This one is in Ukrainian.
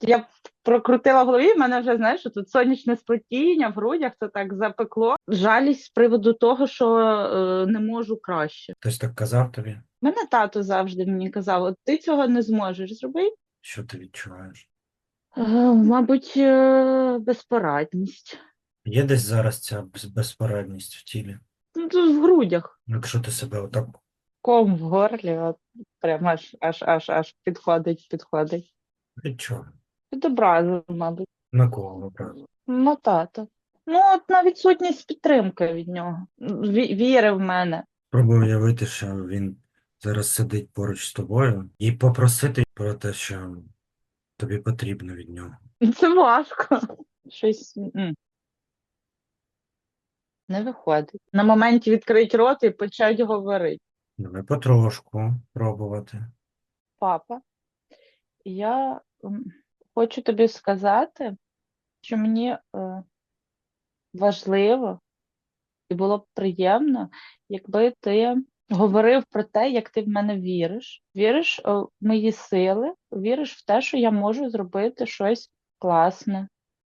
Я прокрутила в голові, в мене вже знаєш, що тут сонячне сплетіння в грудях, це так запекло. Жалість з приводу того, що е, не можу краще. Хтось так казав тобі, Мене тато завжди мені казав: от ти цього не зможеш зробити. що ти відчуваєш. Е, мабуть, е, безпорадність. Є десь зараз ця без- безпорадність в тілі? Ну, тут в грудях. Якщо ти себе отак Ком в горлі, от прям аж аж аж аж підходить, підходить. від чого? Під мабуть. На кого образу? На тата. Ну, от на відсутність підтримки від нього. Ві- віри в мене. Спробуй уявити, що він зараз сидить поруч з тобою і попросити про те, що тобі потрібно від нього. Це важко. Щось м. не виходить. На моменті відкрити рот і почати говорити. Давай потрошку пробувати. Папа, я м, хочу тобі сказати, що мені е, важливо і було б приємно, якби ти говорив про те, як ти в мене віриш. Віриш в мої сили, віриш в те, що я можу зробити щось класне,